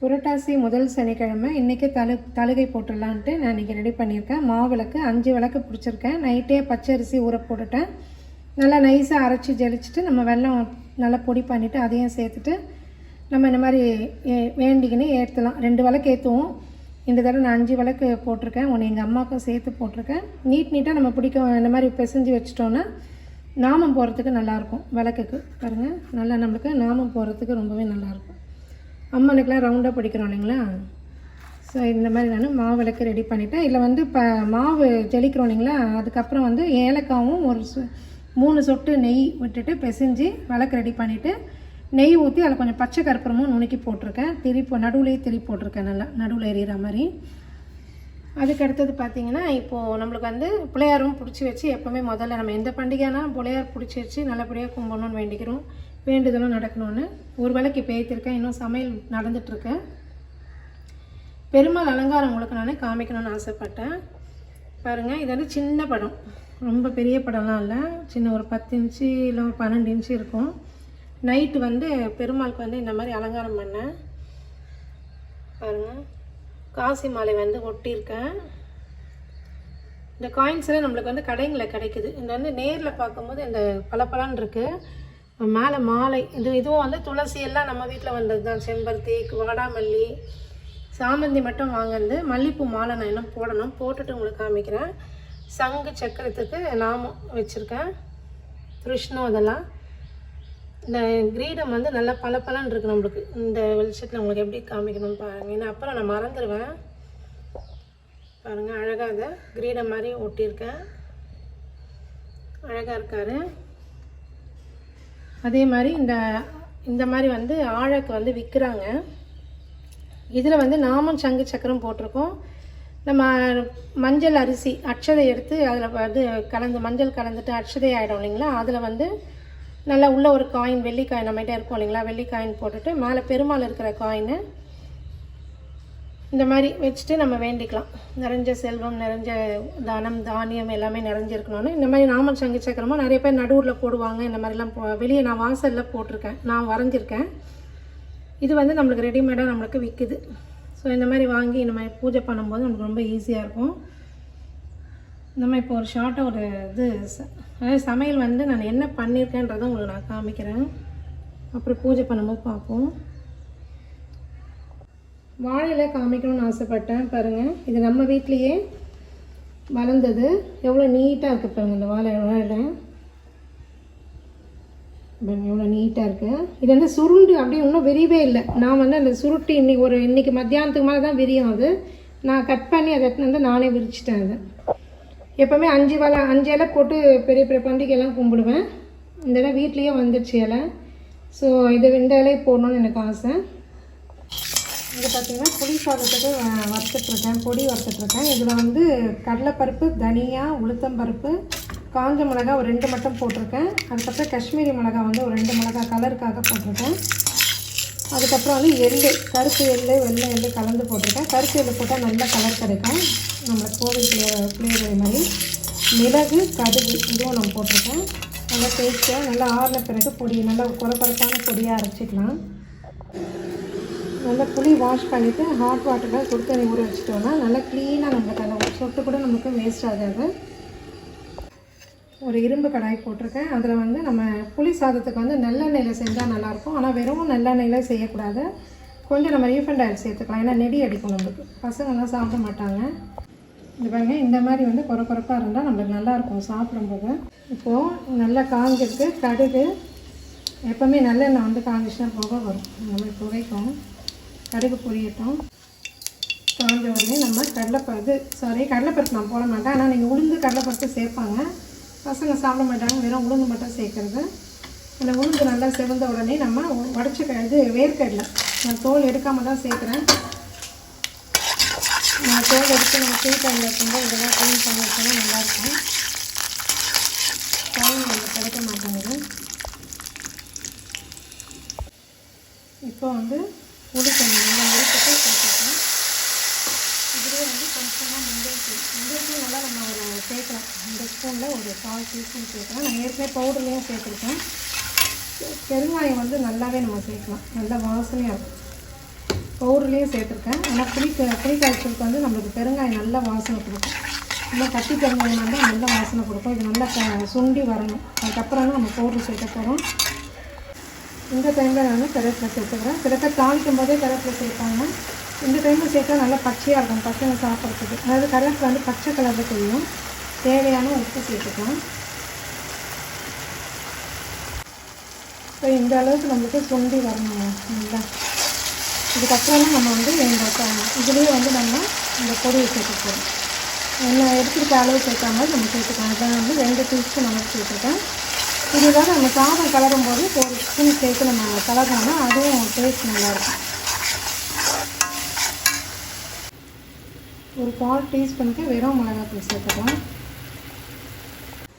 புரட்டாசி முதல் சனிக்கிழமை இன்றைக்கி தலு தழுகை போட்டுடலான்ட்டு நான் இன்றைக்கி ரெடி பண்ணியிருக்கேன். மாவு விளக்கு அஞ்சு விளக்கு பிடிச்சிருக்கேன். நைட்டே பச்சரிசி ஊற போட்டுட்டேன். நல்லா நைஸாக அரைச்சி ஜலிச்சுட்டு நம்ம வெள்ளம் நல்லா பொடி பண்ணிவிட்டு அதையும் சேர்த்துட்டு நம்ம இந்த மாதிரி வேண்டிக்கினே வேண்டிக்கின்னு ஏற்றலாம் ரெண்டு விளக்கு ஏற்றுவோம் இந்த தடவை நான் அஞ்சு விளக்கு போட்டிருக்கேன். ஒன்று எங்கள் அம்மாவுக்கும் சேர்த்து போட்டிருக்கேன். நீட் நீட்டாக நம்ம பிடிக்கும் இந்த மாதிரி பிசைஞ்சு வச்சிட்டோன்னா நாமம் போகிறதுக்கு நல்லாயிருக்கும் விளக்குக்கு. பாருங்கள் நல்லா நம்மளுக்கு நாமம் போகிறதுக்கு ரொம்பவே நல்லாயிருக்கும் அம்மனுக்கெலாம் ரவுண்டாக பிடிக்கிறோம் இல்லைங்களா? ஸோ இந்த மாதிரி நான் மாவு விளக்கு ரெடி பண்ணிவிட்டேன் இதில் வந்து இப்போ மாவு ஜெலிக்கிறோம் இல்லைங்களா? அதுக்கப்புறம் வந்து ஏலக்காவும் ஒரு சு மூணு சொட்டு நெய் விட்டுட்டு பிசைஞ்சு விளக்கு ரெடி பண்ணிவிட்டு நெய் ஊற்றி அதில் கொஞ்சம் பச்சை கற்பூரமும் நுணுக்கி போட்டிருக்கேன். திரி நடுவுலேயே திரி போட்டிருக்கேன் நல்லா நடுவில் எறிகிற மாதிரி. அதுக்கு அடுத்தது பார்த்தீங்கன்னா இப்போது நம்மளுக்கு வந்து பிள்ளையாரும் பிடிச்சி வச்சு எப்போவுமே முதல்ல நம்ம எந்த பண்டிகைனா பிள்ளையார் பிடிச்சி வச்சு நல்லபடியாக கும்பிடணும்னு வேண்டிக்கிறோம். வேண்டுதலும் நடக்கணும்னு ஒரு வேளைக்கு பேய்த்திருக்கேன். இன்னும் சமையல் நடந்துட்டுருக்கு. பெருமாள் அலங்காரம் உங்களுக்கு நான் காமிக்கணும்னு ஆசைப்பட்டேன். பாருங்கள் இது வந்து சின்ன படம். ரொம்ப பெரிய படம்லாம் இல்லை. சின்ன ஒரு பத்து இன்ச்சு இல்லை ஒரு பன்னெண்டு இன்ச்சு இருக்கும். நைட்டு வந்து பெருமாளுக்கு வந்து இந்த மாதிரி அலங்காரம் பண்ணேன். பாருங்கள் காசி மாலை வந்து ஒட்டியிருக்கேன். இந்த காயின்ஸ்லாம் நம்மளுக்கு வந்து கடைங்களில் கிடைக்குது. இந்த வந்து நேரில் பார்க்கும்போது இந்த பளபளன்னு இருக்குது மேலே மாலை இது இதுவும் வந்து துளசி எல்லாம் நம்ம வீட்டில் வந்தது தான் செம்பருத்தி வாடாமல்லி சாமந்தி மட்டும் வாங்குறது மல்லிப்பூ மாலை நான் இன்னும் போடணும். போட்டுட்டு உங்களுக்கு காமிக்கிறேன். சங்கு சக்கரத்துக்கு நாமம் வச்சுருக்கேன் கிருஷ்ணம் இதெல்லாம் இந்த கிரீடம் வந்து நல்லா பளபளன்னு இருக்கு நம்மளுக்கு. இந்த வெளிச்சத்தில் உங்களுக்கு எப்படி காமிக்கணும்னு பாருங்கள் ஏன்னா அப்புறம் நான் மறந்துடுவேன் பாருங்கள் அழகாக அதை கிரீடம் மாதிரி ஒட்டியிருக்கேன். அழகாக இருக்காரு. அதே மாதிரி இந்த இந்த மாதிரி வந்து ஆழக்கு வந்து விற்கிறாங்க இதில் வந்து நாமும் சங்கு சக்கரம் போட்டிருக்கோம். நம்ம மஞ்சள் அரிசி அட்சதை எடுத்து அதில் வந்து கலந்து மஞ்சள் கலந்துட்டு அட்சதை ஆகிடும் இல்லைங்களா? அதில் வந்து நல்லா உள்ள ஒரு காயின் வெள்ளி காயின் நம்மகிட்ட இருக்கும் இல்லைங்களா? வெள்ளி காயின் போட்டுட்டு மேலே பெருமாள் இருக்கிற காயினை இந்த மாதிரி வச்சுட்டு நம்ம வேண்டிக்கலாம். நிறைஞ்ச செல்வம் நிறைஞ்ச தானம் தானியம் எல்லாமே நிறைஞ்சிருக்கணும்னு. இந்த மாதிரி நாமல் சங்கு சக்கரமும் நிறைய பேர் நடுவில் போடுவாங்க. இந்த மாதிரிலாம் போ வெளியே நான் வாசலில் போட்டிருக்கேன். நான் வரைஞ்சிருக்கேன். இது வந்து நம்மளுக்கு ரெடிமேடாக நம்மளுக்கு விற்குது ஸோ இந்த மாதிரி வாங்கி இந்த மாதிரி பூஜை பண்ணும்போது நமக்கு ரொம்ப ஈஸியாக இருக்கும். நம்ம இப்போ ஒரு ஷார்ட்டாக ஒரு இது ச- அதாவது சமையல் வந்து நான் என்ன பண்ணியிருக்கேன்றதை உங்களுக்கு நான் காமிக்கிறேன். அப்புறம் பூஜை பண்ணும்போது பார்ப்போம். வாழையில காமிக்கணும்னு ஆசைப்பட்டேன் பாருங்கள் இது நம்ம வீட்லேயே வளர்ந்தது. எவ்வளோ நீட்டாக இருக்குது பாருங்கள் இந்த வாழை வாழை எவ்வளோ நீட்டாக இருக்குது இது வந்து சுருண்டு அப்படியே இன்னும் விரியவே இல்லை. நான் வந்து அந்த சுருட்டி இன்றைக்கி ஒரு இன்றைக்கி மத்தியானத்துக்கு மேலே தான் விரியும் அது. நான் கட் பண்ணி அதை எடுத்துன்னு வந்து நானே விரிச்சிட்டேன் அது. எப்போவுமே அஞ்சு வலை அஞ்சு இலை போட்டு பெரிய பெரிய பண்டிகையெல்லாம் கும்பிடுவேன். இந்த இலை வீட்லேயே வந்துடுச்சு இலை. ஸோ இது இந்த இலையை போடணும்னு எனக்கு ஆசை. இது பார்த்தீங்கன்னா புளி சாதத்துக்கு வறுத்துட்ருக்கேன் பொடி வறுத்துட்ருக்கேன் இதில் வந்து கடலைப்பருப்பு தனியா உளுத்தம்பருப்பு காஞ்ச மிளகா ஒரு ரெண்டு மட்டும் போட்டிருக்கேன். அதுக்கப்புறம் காஷ்மீரி மிளகா வந்து ஒரு ரெண்டு மிளகா கலருக்காக போட்டிருக்கேன். அதுக்கப்புறம் வந்து எள்ளு கருப்பு எள்ளு வெள்ளை எள்ளு கலந்து போட்டிருக்கேன். கருப்பு எள்ளு போட்டால் நல்ல கலர் கிடைக்கும். நம்மளுக்கு கோவில் ஃப்ளேவர் மாதிரி. மிளகு கடுகு இதுவும் நான் போட்டிருக்கேன். நல்லா டேஸ்ட்டாக நல்லா ஆறின பிறகு பொடி நல்லா குறப்பரப்பான பொடியாக அரைச்சிக்கலாம். நல்லா புளி வாஷ் பண்ணிவிட்டு ஹாட் வாட்டரில் சுடு தண்ணி ஊற வச்சுட்டோம்னா நல்லா க்ளீனாக நம்மளுக்கு அந்த சொட்டு கூட நமக்கு வேஸ்ட் ஆகாது. ஒரு இரும்பு கடாய் போட்டிருக்கேன். அதில் வந்து நம்ம புளி சாதத்துக்கு வந்து நல்லெண்ணெயில் செஞ்சால் நல்லாயிருக்கும். ஆனால் வெறும் நல்லெண்ணெயில் செய்யக்கூடாது. கொஞ்சம் நம்ம ரீஃபண்ட் ஆயில் சேர்த்துக்கலாம். ஏன்னா நெடி அடிக்கும் நம்மளுக்கு பசங்கள்லாம் சாப்பிட மாட்டாங்க. இது பாருங்க இந்த மாதிரி வந்து குறை குறைப்பாக இருந்தால் நம்மளுக்கு நல்லாயிருக்கும் சாப்பிடும்போது. இப்போது நல்லா காஞ்சிருக்கு கடுகு. எப்போவுமே நல்லெண்ணெய் வந்து காஞ்சிச்சுன்னா போக வரும். நம்மளுக்கு துவைக்கும் கடுகு பொரியட்டும். காஞ்ச உடனே நம்ம கடலைப்பருப்பு சாரி கடலைப்பருப்பு நான் போட மாட்டேன். ஆனால் நீங்கள் உளுந்து கடலைப்பருப்பு சேர்ப்பாங்க. பசங்க சாப்பிட மாட்டாங்க வெறும் உளுந்து மட்டும் சேர்க்குறது. அந்த உளுந்து நல்லா செவந்த உடனே நம்ம உடச்ச இது வேர்க்கடலை. நான் தோல் எடுக்காமல் தான் சேர்க்குறேன். நான் தோல் எடுத்து நம்ம ஃப்ரீ இருக்கும்போது இதெல்லாம் க்ளீன் பண்ணி வச்சோன்னா நல்லாயிருக்கும் டைம் நமக்கு கிடைக்க மாட்டேங்குது. இப்போ வந்து புளி தண்ணி முழுக்கத்தை சேர்த்துக்கலாம். இதுலேயே வந்து கொஞ்சமாக மஞ்சள் தூள் மஞ்சள் தூள் நல்லா நம்ம ஒரு சேர்க்கலாம். இந்த ஸ்பூனில் ஒரு கால் டீஸ்பூன் சேர்க்கலாம். நான் ஏற்கனவே பவுடர்லேயும் சேர்த்துருக்கேன். பெருங்காயம் வந்து நல்லாவே நம்ம சேர்க்கலாம். நல்லா வாசனையாக இருக்கும். பவுடர்லேயும் சேர்த்துருக்கேன். ஆனால் புளி க- புளி காய்ச்சலுக்கு வந்து நம்மளுக்கு பெருங்காயம் நல்ல வாசனை கொடுக்கும். நல்லா கட்டி பெருங்காயம் வந்து நல்ல வாசனை கொடுக்கும். இது நல்லா சுண்டி வரணும். அதுக்கப்புறம் தான் நம்ம பவுடர் சேர்க்க போகிறோம் இந்த டைமில் நான் கருவேப்பிலை சேர்த்துக்கிறேன். சில பேர் தாளிக்கும் போதே கருவேப்பிலை சேர்ப்பாங்க. இந்த டைமில் சேர்த்தா நல்லா பச்சையாக இருக்கும். பசங்க சாப்பிட்றதுக்கு. அதாவது கருவேப்பிலை வந்து பச்சை கலரில் தெரியும். தேவையான உப்பு சேர்த்துக்கலாம். இப்போ இந்த அளவுக்கு நம்மளுக்கு சுண்டி வரணும். நல்லா இதுக்கப்புறமா நம்ம வந்து இந்த இதுலேயே வந்து நம்ம இந்த பொடியை சேர்த்துக்கிறோம் என்ன எடுத்துக்கிட்ட அளவு சேர்க்காம நம்ம சேர்த்துக்கலாம். இதை வந்து ரெண்டு டீஸ்பூன் நம்ம சேர்த்துருக்கேன். இதுதான் நம்ம சாதம் கலரும் போது ஒரு ஸ்பூன் சேர்த்து நம்ம கலர்னோம்னா அதுவும் டேஸ்ட் நல்லாயிருக்கும் ஒரு கால் டீஸ்பூனுக்கு வெறும் மிளகாத்தூள் சேர்த்துக்கலாம்.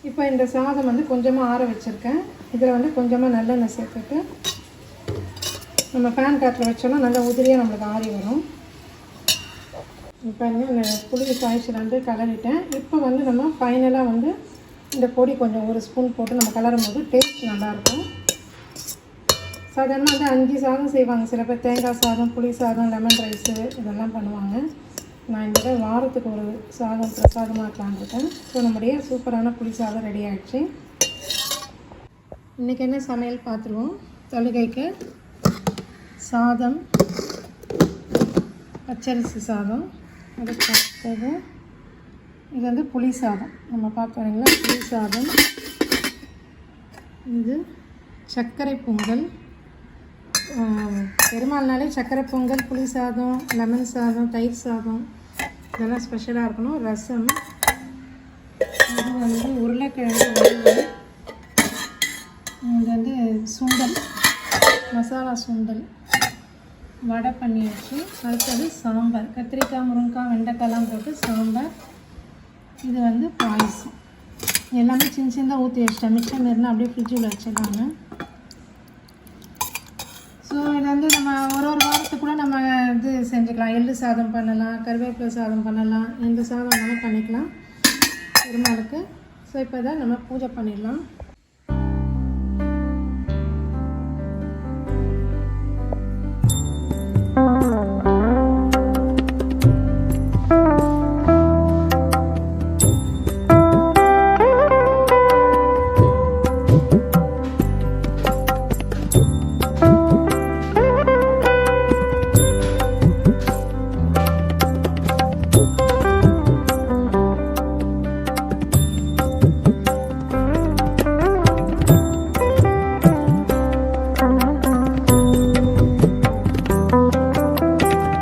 இப்போ இந்த சாதம் வந்து கொஞ்சமாக ஆற வச்சுருக்கேன். இதில் வந்து கொஞ்சமாக நல்லெண்ணெய் சேர்த்துட்டு நம்ம ஃபேன் காட்டில் வச்சோம்னா நல்லா உதிரியாக நம்மளுக்கு ஆறி வரும். இப்போ வந்து இந்த புளி காய்ச்சி வந்து கலரிட்டேன் இப்போ வந்து நம்ம ஃபைனலாக வந்து இந்த பொடி கொஞ்சம் ஒரு ஸ்பூன் போட்டு நம்ம கலரும் போது டேஸ்ட் நல்லாயிருக்கும். சாதாரணமாக வந்து அஞ்சு சாதம் செய்வாங்க. சில பேர் தேங்காய் சாதம் புளி சாதம் லெமன் ரைஸு இதெல்லாம் பண்ணுவாங்க. நான் இந்த வாரத்துக்கு ஒரு சாதம் பிரசாதமாக இருக்கலான்ருக்கேன் ஸோ நம்முடைய சூப்பரான புளி சாதம் ரெடி ஆயிடுச்சு. இன்றைக்கி என்ன சமையல் பார்த்துருவோம். தொழுகைக்கு சாதம் பச்சரிசி சாதம். அதுக்கு அடுத்தது இது வந்து புளி சாதம். நம்ம பார்த்தோம் புளி சாதம். இது சர்க்கரை பொங்கல். பெருமாள்னாலே சர்க்கரை பொங்கல் புளி சாதம் லெமன் சாதம் தயிர் சாதம். இதெல்லாம் ஸ்பெஷலாக இருக்கணும். ரசம். இது வந்து உருளைக்கிழங்கு வறுவல். இது வந்து சுண்டல். மசாலா சுண்டல். வடை பண்ணியாச்சு. அடுத்தது சாம்பார். கத்திரிக்காய் முருங்கைக்காய் வெண்டைக்காய்லாம் போட்டு சாம்பார். இது வந்து பாயசம். எல்லாமே சின்ன சின்னதாக ஊற்றி வச்சிட்டேன். மிச்சம் இருந்தால் அப்படியே ஃப்ரிட்ஜில் வச்சிடலாங்க. ஸோ இது வந்து நம்ம ஒரு ஒரு வாரத்துக்கு கூட நம்ம இது செஞ்சுக்கலாம். எள்ளு சாதம் பண்ணலாம் கருவேப்பிலை சாதம் பண்ணலாம். எந்த சாதம் வேணாலும் பண்ணிக்கலாம். பெருமாளுக்கு. ஸோ இப்போ தான் நம்ம பூஜை பண்ணிடலாம்.